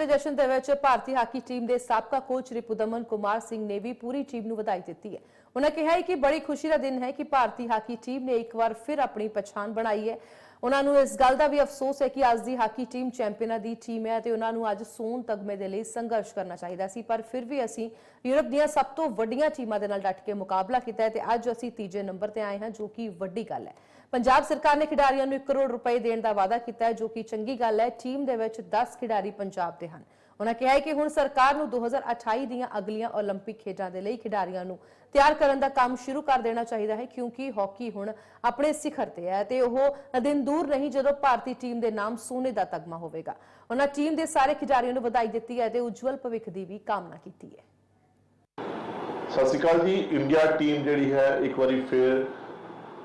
ਦੇ ਜਸ਼ਨ ਦੇ ਵਿੱਚ ਭਾਰਤੀ ਹਾਕੀ ਟੀਮ ਦੇ ਸਾਬਕਾ ਕੋਚ ਰਿਪੁਦਮਨ ਕੁਮਾਰ ਸਿੰਘ ਨੇ ਵੀ ਪੂਰੀ ਟੀਮ ਨੂੰ ਵਧਾਈ ਦਿੱਤੀ ਹੈ। ਉਹਨਾਂ ਕਿਹਾ ਹੈ ਕਿ ਬੜੀ ਖੁਸ਼ੀ ਦਾ ਦਿਨ ਹੈ ਕਿ ਭਾਰਤੀ ਹਾਕੀ ਟੀਮ ਨੇ ਇੱਕ ਵਾਰ ਫਿਰ ਆਪਣੀ ਪਛਾਣ ਬਣਾਈ ਹੈ। ਉਹਨਾਂ ਨੂੰ ਇਸ ਗੱਲ ਦਾ ਵੀ ਅਫਸੋਸ ਹੈ ਕਿ ਅੱਜ ਦੀ ਹਾਕੀ ਟੀਮ ਚੈਂਪੀਅਨਾਂ ਦੀ ਟੀਮ ਹੈ ਤੇ ਉਹਨਾਂ ਨੂੰ ਅੱਜ ਸੋਨ ਤਗਮੇ ਦੇ ਲਈ ਸੰਘਰਸ਼ ਕਰਨਾ ਚਾਹੀਦਾ ਸੀ, ਪਰ ਫਿਰ ਵੀ ਅਸੀਂ ਯੂਰਪ ਦੀਆਂ ਸਭ ਤੋਂ ਵੱਡੀਆਂ ਟੀਮਾਂ ਦੇ ਨਾਲ ਡਟ ਕੇ ਮੁਕਾਬਲਾ ਕੀਤਾ ਹੈ ਤੇ ਅੱਜ ਅਸੀਂ ਤੀਜੇ ਨੰਬਰ ਤੇ ਆਏ ਹਾਂ, ਜੋ ਕਿ ਵੱਡੀ ਗੱਲ ਹੈ। ਪੰਜਾਬ ਸਰਕਾਰ ਨੇ ਖਿਡਾਰੀਆਂ ਨੂੰ 1 ਕਰੋੜ ਰੁਪਏ ਦੇਣ ਦਾ ਵਾਅਦਾ ਕੀਤਾ ਹੈ, ਜੋ ਕਿ ਚੰਗੀ ਗੱਲ ਹੈ। ਟੀਮ ਦੇ ਵਿੱਚ 10 ਖਿਡਾਰੀ ਪੰਜਾਬ ਦੇ ਹਨ। ਉਹਨਾਂ ਕਿਹਾ ਹੈ ਕਿ ਹੁਣ ਸਰਕਾਰ ਨੂੰ 2028 ਦੀਆਂ ਅਗਲੀਆਂ 올림픽 ਖੇਡਾਂ ਦੇ ਲਈ ਖਿਡਾਰੀਆਂ ਨੂੰ ਤਿਆਰ ਕਰਨ ਦਾ ਕੰਮ ਸ਼ੁਰੂ ਕਰ ਦੇਣਾ ਚਾਹੀਦਾ ਹੈ, ਕਿਉਂਕਿ ਹਾਕੀ ਹੁਣ ਆਪਣੇ ਸਿਖਰ ਤੇ ਹੈ ਤੇ ਉਹ ਦਿਨ ਦੂਰ ਨਹੀਂ ਜਦੋਂ ਭਾਰਤੀ ਟੀਮ ਦੇ ਨਾਮ ਸੋਨੇ ਦਾ ਤਗਮਾ ਹੋਵੇਗਾ। ਉਹਨਾਂ ਟੀਮ ਦੇ ਸਾਰੇ ਖਿਡਾਰੀਆਂ ਨੂੰ ਵਧਾਈ ਦਿੱਤੀ ਹੈ ਤੇ ਉਜਵਲ ਭਵਿੱਖ ਦੀ ਵੀ ਕਾਮਨਾ ਕੀਤੀ ਹੈ। ਸਤਿ ਸ਼੍ਰੀ ਅਕਾਲ ਜੀ। ਇੰਡੀਆ ਟੀਮ ਜਿਹੜੀ ਹੈ, ਇੱਕ ਵਾਰੀ ਫੇਰ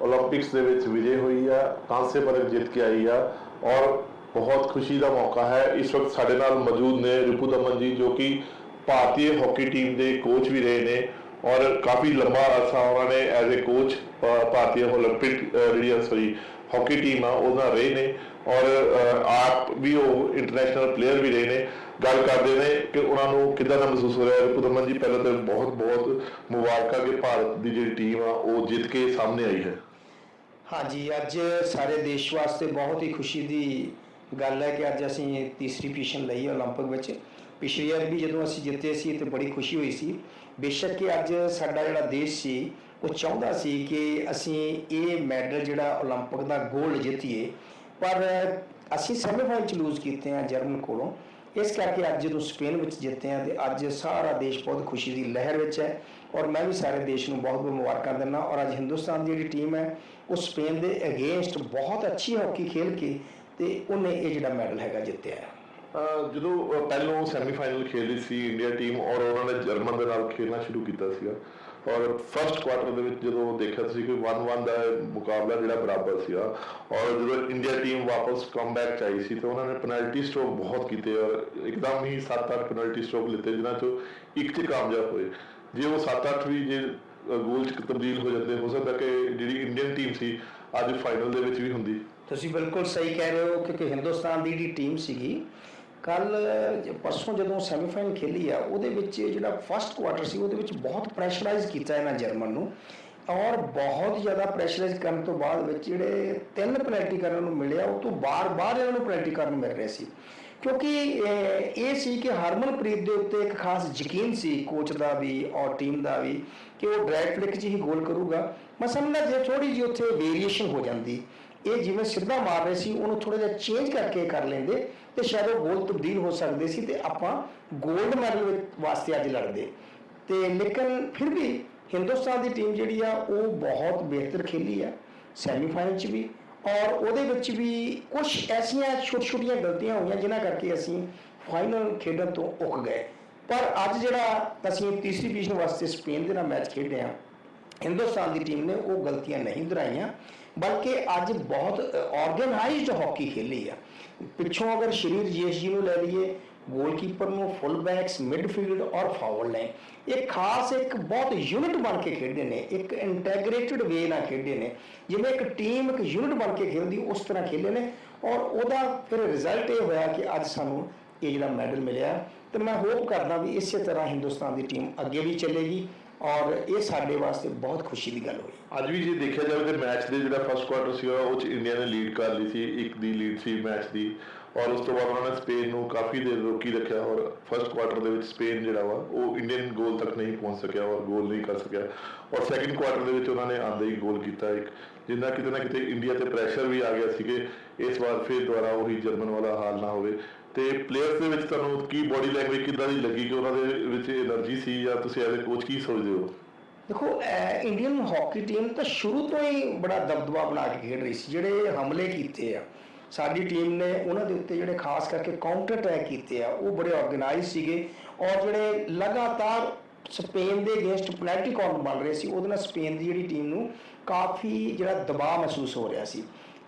올림픽ਸ ਦੇ ਵਿੱਚ ਵਿਜੇ ਹੋਈ ਆ ਕਾਂਸੇ ਪਦਕ ਜਿੱਤ ਕੇ ਆਈ ਆ ਔਰ ਬਹੁਤ ਖੁਸ਼ੀ ਦਾ ਮੌਕਾ ਹੈ ਇਸ ਵਕਤ ਸਾਡੇ ਨਾਲ ਮੌਜੂਦ ਨੇ ਰਿਪੂ ਦਮਨ ਜੀ ਜੋ ਕਿ ਭਾਰਤੀ ਹਾਕੀ ਟੀਮ ਦੇ ਕੋਚ ਵੀ ਰਹੇ ਨੇ ਔਰ ਕਾਫੀ ਲੰਬਾ ਅਰਸਾ ਉਹਨਾਂ ਨੇ ਐਜ਼ ਅ ਕੋਚ ਭਾਰਤੀ 올림픽 ਜਿਹੜੀ ਸੌਰੀ ਹਾਕੀ ਟੀਮ ਆ ਉਹਦਾ ਰਹੇ ਨੇ ਔਰ ਅ, ਆਪ ਵੀ ਉਹ ਇੰਟਰਨੈਸ਼ਨਲ ਪਲੇਅਰ ਵੀ ਰਹੇ ਨੇ ਗੱਲ ਕਰਦੇ ਨੇ ਕਿ ਉਹਨਾਂ ਨੂੰ ਕਿੱਦਾਂ ਦਾ ਮਹਿਸੂਸ ਹੋ ਰਿਹਾ ਹੈ ਕੁਦਮਨ ਜੀ ਪਹਿਲਾਂ ਤਾਂ ਬਹੁਤ ਬਹੁਤ ਮੁਬਾਰਕਾਂ ਕਿ ਭਾਰਤ ਦੀ ਜਿਹੜੀ ਟੀਮ ਆ ਉਹ ਜਿੱਤ ਕੇ ਸਾਹਮਣੇ ਆਈ ਹੈ ਹਾਂਜੀ ਅੱਜ ਸਾਰੇ ਦੇਸ਼ ਵਾਸਤੇ ਬਹੁਤ ਹੀ ਖੁਸ਼ੀ ਦੀ ਗੱਲ ਹੈ ਕਿ ਅੱਜ ਅਸੀਂ ਤੀਸਰੀ ਪੋਜੀਸ਼ਨ ਲਈ ਓਲੰਪਿਕ ਵਿੱਚ। ਪਿਛਲੀ ਵਾਰ ਵੀ ਜਦੋਂ ਅਸੀਂ ਜਿੱਤੇ ਸੀ ਤੇ ਬੜੀ ਖੁਸ਼ੀ ਹੋਈ ਸੀ। ਬੇਸ਼ੱਕ ਕਿ ਅੱਜ ਸਾਡਾ ਜਿਹੜਾ ਦੇਸ਼ ਸੀ, ਉਹ ਚਾਹੁੰਦਾ ਸੀ ਕਿ ਅਸੀਂ ਇਹ ਮੈਡਲ ਜਿਹੜਾ ਓਲੰਪਿਕ ਦਾ 골ਡ ਜਿੱਤੀਏ। ਪਰ ਅਸੀਂ ਸੈਮੀਫਾਈਨਲ ਚ ਲੂਜ਼ ਕੀਤੇ ਆ ਜਰਮਨ ਕੋਲੋਂ। ਇਸ ਕਰਕੇ ਅੱਜ ਜਦੋਂ ਸਪੇਨ ਵਿੱਚ ਜਿੱਤੇ ਆ ਤੇ ਅੱਜ ਸਾਰਾ ਦੇਸ਼ ਬਹੁਤ ਖੁਸ਼ੀ ਦੀ ਲਹਿਰ ਵਿੱਚ ਹੈ। ਔਰ ਮੈਂ ਵੀ ਸਾਰੇ ਦੇਸ਼ ਨੂੰ ਬਹੁਤ ਬਹੁਤ ਮੁਬਾਰਕਾਂ ਦਿੰਦਾ ਔਰ ਅੱਜ ਹਿੰਦੁਸਤਾਨ ਦੀ ਜਿਹੜੀ ਟੀਮ ਹੈ, ਉਹ ਸਪੇਨ ਦੇ ਅਗੇਂਸਟ ਬਹੁਤ ਅੱਛੀ ਹਾਕੀ ਖੇਲ ਕੇ ਤੇ ਉਹਨੇ ਇਹ ਜਿਹੜਾ ਮੈਡਲ ਹੈਗਾ ਜਿੱਤਿਆ ਹੈ। ਜਦੋਂ ਪਹਿਲੋਂ ਸੈਮੀਫਾਈਨਲ ਖੇਡੀ ਸੀ ਇੰਡੀਆ ਟੀਮ ਔਰ ਉਹਨਾਂ ਨੇ ਜਰਮਨ ਦੇ ਨਾਲ ਖੇਡਣਾ ਸ਼ੁਰੂ ਕੀਤਾ ਸੀਗਾ। ਔਰ ਫਰਸਟ ਕੁਆਟਰ ਦੇ ਵਿੱਚ ਜਦੋਂ ਦੇਖਿਆ ਤੁਸੀਂ ਕਿ 1-1 ਦਾ ਮੁਕਾਬਲਾ ਜਿਹੜਾ ਬਰਾਬਰ ਸੀਗਾ ਔਰ ਜਦੋਂ ਇੰਡੀਆ ਟੀਮ ਵਾਪਸ ਕਮਬੈਕ ਚ ਸੀ ਤਾਂ ਉਹਨਾਂ ਨੇ ਪੈਨਲਟੀ ਸਟ੍ਰੋਕ ਬਹੁਤ ਕੀਤੇ ਔਰ ਇੱਕਦਮ ਹੀ 7-8 ਪੈਨਲਟੀ ਸਟ੍ਰੋਕ ਲਿੱਤੇ, ਜਿਨ੍ਹਾਂ ਚੋਂ ਇੱਕ ਚ ਕਾਮਯਾਬ ਹੋਏ। ਜੇ ਉਹ 7-8 ਵੀ ਜੇ ਗੋਲ ਚ ਤਬਦੀਲ ਹੋ ਜਾਂਦੇ, ਹੋ ਸਕਦਾ ਕਿ ਜਿਹੜੀ ਇੰਡੀਅਨ ਟੀਮ ਸੀ ਅੱਜ ਫਾਈਨਲ ਦੇ ਵਿੱਚ ਵੀ ਹੁੰਦੀ। ਤੁਸੀਂ ਬਿਲਕੁਲ ਸਹੀ ਕਹਿ ਰਹੇ ਹੋ ਕਿਉਂਕਿ ਹਿੰਦੁਸਤਾਨ ਦੀ ਜਿਹੜੀ ਟੀਮ ਸੀਗੀ, ਕੱਲ ਪਰਸੋਂ ਜਦੋਂ ਸੈਮੀਫਾਈਨਲ ਖੇਲੀ ਆ, ਉਹਦੇ ਵਿੱਚ ਜਿਹੜਾ ਫਸਟ ਕੁਆਟਰ ਸੀ, ਉਹਦੇ ਵਿੱਚ ਬਹੁਤ ਪ੍ਰੈਸ਼ਰਾਈਜ਼ ਕੀਤਾ ਇਹਨਾਂ ਜਰਮਨ ਨੂੰ। ਔਰ ਬਹੁਤ ਜ਼ਿਆਦਾ ਪ੍ਰੈਸ਼ਰਾਈਜ਼ ਕਰਨ ਤੋਂ ਬਾਅਦ ਵਿੱਚ ਜਿਹੜੇ ਤਿੰਨ ਪੈਨਲਟੀ ਕਰਨ ਨੂੰ ਮਿਲਿਆ, ਉਹ ਤੋਂ ਬਾਰ-ਬਾਰ ਇਹਨਾਂ ਨੂੰ ਪੈਨਲਟੀ ਕਰਨ ਮਿਲ ਰਹੇ ਸੀ। ਕਿਉਂਕਿ ਇਹ ਸੀ ਕਿ ਹਰਮਨਪ੍ਰੀਤ ਦੇ ਉੱਤੇ ਇੱਕ ਖਾਸ ਯਕੀਨ ਸੀ ਕੋਚ ਦਾ ਵੀ ਔਰ ਟੀਮ ਦਾ ਵੀ, ਕਿ ਉਹ ਡਾਇਰੈਕਟ ਫਲਿੱਕ 'ਚ ਹੀ ਗੋਲ ਕਰੂਗਾ। ਮਸਲ ਨਾ ਜੇ ਥੋੜੀ ਜਿਹੀ ਉੱਥੇ ਵੇਰੀਏਸ਼ਨ ਹੋ ਜਾਂਦੀ। ਇਹ ਜਿਵੇਂ ਸਿੱਧਾ ਮਾਰ ਰਹੇ ਸੀ, ਉਹਨੂੰ ਥੋੜਾ ਜਿਹਾ ਚੇਂਜ ਕਰਕੇ ਕਰ ਲੈਂਦੇ ਤੇ ਸ਼ਾਇਦ ਉਹ ਗੋਲ ਤਬਦੀਲ ਹੋ ਸਕਦੇ ਸੀ ਤੇ ਆਪਾਂ 골ਡ ਮੈਡਲ ਵਾਸਤੇ ਅੱਜ ਲੜਦੇ। ਤੇ ਲੇਕਿਨ ਫਿਰ ਵੀ ਹਿੰਦੁਸਤਾਨ ਦੀ ਟੀਮ ਜਿਹੜੀ ਆ, ਉਹ ਬਹੁਤ ਬਿਹਤਰ ਖੇਲੀ ਆ। ਸੈਮੀਫਾਈਨਲ 'ਚ ਵੀ ਔਰ ਉਹਦੇ ਵਿੱਚ ਵੀ ਕੁਝ ਐਸੀਆਂ ਛੋਟੀਆਂ-ਛੋਟੀਆਂ ਗਲਤੀਆਂ ਹੋਈਆਂ, ਜਿਨ੍ਹਾਂ ਕਰਕੇ ਅਸੀਂ ਫਾਈਨਲ ਖੇਡਣ ਤੋਂ ਉੱਕ ਗਏ। ਪਰ ਅੱਜ ਜਿਹੜਾ ਅਸੀਂ ਤੀਸਰੀ ਪੋਜੀਸ਼ਨ ਵਾਸਤੇ ਸਪੇਨ ਦੇ ਨਾਲ ਮੈਚ ਖੇਡੇ ਆ ਹਿੰਦੁਸਤਾਨ ਦੀ ਟੀਮ ਨੇ ਉਹ ਗਲਤੀਆਂ ਨਹੀਂ ਦੁਹਰਾਈਆਂ, ਬਲਕਿ ਅੱਜ ਬਹੁਤ ਆਰਗੇਨਾਈਜ਼ਡ ਹਾਕੀ ਖੇਲੀ ਆ। ਪਿੱਛੋਂ ਅਗਰ ਸ਼ਰੀਰ ਰਜੇਸ਼ ਜੀ ਨੂੰ ਲੈ ਲਈਏ ਗੋਲਕੀਪਰ ਨੂੰ ਫੁੱਲ ਬੈਕਸ ਮਿਡਫੀਲਡ ਔਰ ਫਾਰਵਰਡ ਲਾਈਨ ਇਹ ਖਾਸ ਇੱਕ ਬਹੁਤ ਯੂਨਿਟ ਬਣ ਕੇ ਖੇਡਦੇ ਨੇ, ਇੱਕ ਇੰਟੈਗ੍ਰੇਟਿਡ ਵੇ ਨਾਲ ਖੇਡਦੇ ਨੇ। ਜਿਵੇਂ ਇੱਕ ਟੀਮ ਇੱਕ ਯੂਨਿਟ ਬਣ ਕੇ ਖੇਡਦੀ, ਉਸ ਤਰ੍ਹਾਂ ਖੇਲੇ ਨੇ। ਔਰ ਉਹਦਾ ਫਿਰ ਰਿਜ਼ਲਟ ਇਹ ਹੋਇਆ ਕਿ ਅੱਜ ਸਾਨੂੰ ਇਹ ਜਿਹੜਾ ਮੈਡਲ ਮਿਲਿਆ। ਤੇ ਮੈਂ ਹੋਪ ਕਰਦਾ ਵੀ ਇਸੇ ਤਰ੍ਹਾਂ ਹਿੰਦੁਸਤਾਨ ਦੀ ਟੀਮ ਅੱਗੇ ਵੀ ਚੱਲੇਗੀ ਔਰ ਇਹ ਸਾਡੇ ਵਾਸਤੇ ਬਹੁਤ ਖੁਸ਼ੀ ਦੀ ਗੱਲ ਹੋਈ। ਅੱਜ ਵੀ ਜੇ ਦੇਖਿਆ ਜਾਵੇ ਤੇ ਮੈਚ ਦੇ ਜਿਹੜਾ ਫਸਟ ਕੁਆਟਰ ਸੀਗਾ ਉਹ ਚ ਇੰਡੀਆ ਨੇ ਲੀਡ ਕਰ ਲਈ ਸੀ, ਇੱਕ ਦੀ ਲੀਡ ਸੀ ਮੈਚ ਦੀ। ਔਰ ਉਸ ਤੋਂ ਬਾਅਦ ਉਹਨਾਂ ਨੇ ਸਪੇਨ ਨੂੰ ਕਾਫੀ ਦੇਰ ਰੋਕੀ ਰੱਖਿਆ ਔਰ ਫਰਸਟ ਕੁਆਟਰ ਦੇ ਵਿੱਚ ਸਪੇਨ ਜਿਹੜਾ ਵਾ, ਉਹ ਇੰਡੀਅਨ ਗੋਲ ਤੱਕ ਨਹੀਂ ਪਹੁੰਚ ਸਕਿਆ ਔਰ ਗੋਲ ਨਹੀਂ ਕਰ ਸਕਿਆ। ਔਰ ਸੈਕਿੰਡ ਕੁਆਟਰ ਦੇ ਵਿੱਚ ਉਹਨਾਂ ਨੇ ਆਂਦੇ ਹੀ ਗੋਲ ਕੀਤਾ ਇੱਕ, ਜਿੰਨਾ ਕਿਤੇ ਨਾ ਕਿਤੇ ਇੰਡੀਆ ਤੇ ਪ੍ਰੈਸ਼ਰ ਵੀ ਆ ਗਿਆ ਸੀ ਕਿ ਇਸ ਵਾਰ ਫੇਰ ਦੁਬਾਰਾ ਉਹੀ ਜਰਮਨ ਵਾਲਾ ਹਾਲ ਨਾ ਹੋਵੇ। ਤੇ ਪਲੇਅਰਸ ਦੇ ਵਿੱਚ ਤੁਹਾਨੂੰ ਕੀ ਬਾਡੀ ਲੈਂਗੁਏਜ ਕਿਦਾਂ ਦੀ ਲੱਗੀ ਕਿ ਉਹਨਾਂ ਦੇ ਵਿੱਚ એનર્ਜੀ ਸੀ ਜਾਂ ਤੁਸੀਂ ਐਜ਼ ਕੋਚ ਕੀ ਸੋਚਦੇ ਹੋ? ਦੇਖੋ ਇੰਡੀਅਨ ਹਾਕੀ ਟੀਮ ਤਾਂ ਸ਼ੁਰੂ ਤੋਂ ਹੀ ਬੜਾ ਦਬਦਬਾ ਬਣਾ ਕੇ ਖੇਡ ਰਹੀ ਸੀ, ਜਿਹੜੇ ਹਮਲੇ ਕੀਤੇ ਆ। ਸਾਡੀ ਟੀਮ ਨੇ ਉਹਨਾਂ ਦੇ ਉੱਤੇ ਜਿਹੜੇ ਖਾਸ ਕਰਕੇ ਕਾਊਂਟਰ ਅਟੈਕ ਕੀਤੇ ਆ, ਉਹ ਬੜੇ ਆਰਗੇਨਾਈਜ਼ ਸੀਗੇ ਔਰ ਜਿਹੜੇ ਲਗਾਤਾਰ ਸਪੇਨ ਦੇ ਅਗੇਂਸਟ ਪੈਨਲਟੀ ਕਾਰਨ ਬਣ ਰਹੇ ਸੀ, ਉਹਦੇ ਨਾਲ ਸਪੇਨ ਦੀ ਜਿਹੜੀ ਟੀਮ ਨੂੰ ਕਾਫੀ ਜਿਹੜਾ ਦਬਾਅ ਮਹਿਸੂਸ ਹੋ ਰਿਹਾ ਸੀ।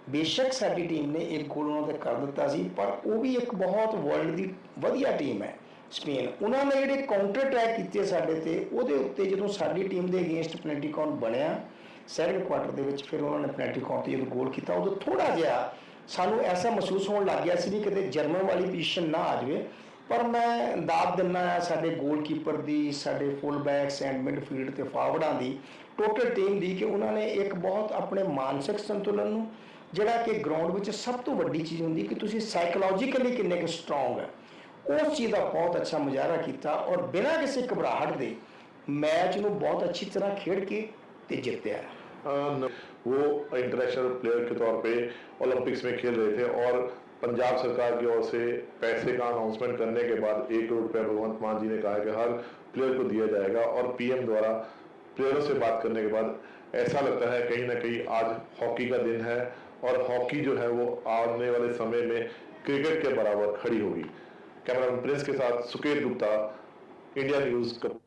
ਬੇਸ਼ੱਕ ਸਾਡੀ ਟੀਮ ਨੇ ਇੱਕ ਗੋਲ ਉਹਨਾਂ ਤੇ ਕਰ ਦਿੱਤਾ ਸੀ, ਪਰ ਉਹ ਵੀ ਇੱਕ ਬਹੁਤ ਵਰਲਡ ਦੀ ਵਧੀਆ ਟੀਮ ਹੈ ਸਪੇਨ। ਉਹਨਾਂ ਨੇ ਜਿਹੜੇ ਕਾਊਂਟਰ ਅਟੈਕ ਕੀਤੇ ਸਾਡੇ ਤੇ, ਉਹਦੇ ਉੱਤੇ ਜਦੋਂ ਸਾਡੀ ਟੀਮ ਦੇ ਅਗੇਂਸਟ ਪੈਨਲਟੀ ਕਾਰਨ ਬਣਿਆ ਸੈਕਿੰਡ ਕੁਆਟਰ ਦੇ ਵਿੱਚ ਫਿਰ ਉਹਨਾਂ ਨੇ ਪੈਨਲਟੀ ਕਾਰਨ ਤੇ ਜਦੋਂ ਗੋਲ ਕੀਤਾ, ਉਦੋਂ ਥੋੜਾ ਜਿਹਾ ਸਾਨੂੰ ਐਸਾ ਮਹਿਸੂਸ ਹੋਣ ਲੱਗ ਗਿਆ ਸੀ ਵੀ ਕਿਤੇ ਜਰਮਨ ਵਾਲੀ ਪੋਜੀਸ਼ਨ ਨਾ ਆ ਜਾਵੇ। ਪਰ ਮੈਂ ਦਾਦ ਦਿੰਦਾ ਆ ਸਾਡੇ ਗੋਲਕੀਪਰ ਦੀ, ਸਾਡੇ ਫੁੱਲ ਬੈਕਸ ਐਂਡ ਮਿਡਫੀਲਡ ਤੇ ਫਾਰਵਰਡਾਂ ਦੀ ਟੋਟਲ ਟੀਮ ਦੀ ਕਿ ਉਹਨਾਂ ਨੇ ਇੱਕ ਬਹੁਤ ਆਪਣੇ ਮਾਨਸਿਕ ਸੰਤੁਲਨ ਨੂੰ, ਜਿਹੜਾ ਕਿ ਗਰਾਊਂਡ ਵਿੱਚ ਸਭ ਤੋਂ ਵੱਡੀ ਚੀਜ਼ ਹੁੰਦੀ ਕਿ ਤੁਸੀਂ ਸਾਈਕੋਲੋਜੀਕਲੀ ਕਿੰਨੇ ਕੁ ਸਟਰੋਂਗ ਹੈ ਉਸ ਚੀਜ਼ ਦਾ ਬਹੁਤ ਅੱਛਾ ਮੁਜ਼ਾਹਰਾ ਕੀਤਾ ਔਰ ਬਿਨਾਂ ਕਿਸੇ ਘਬਰਾਹਟ ਦੇ ਮੈਚ ਨੂੰ ਬਹੁਤ ਅੱਛੀ ਤਰ੍ਹਾਂ ਖੇਡ ਕੇ ਤੇ ਜਿੱਤਿਆ। वो इंटरनेशनल प्लेयर के तौर पे ओलंपिक्स में खेल रहे थे और पंजाब सरकार की ओर से पैसे का अनाउंसमेंट करने के बाद एक करोड़ रुपया भगवंत मान जी ने कहा कि हर प्लेयर को दिया जाएगा और पीएम द्वारा प्लेयरों से बात करने के बाद ऐसा लगता है कहीं ना कहीं आज हॉकी का दिन है और हॉकी जो है वो आने वाले समय में क्रिकेट के बराबर खड़ी होगी। कैमरामैन प्रिंस के साथ सुकेत गुप्ता इंडिया न्यूज़ कपूर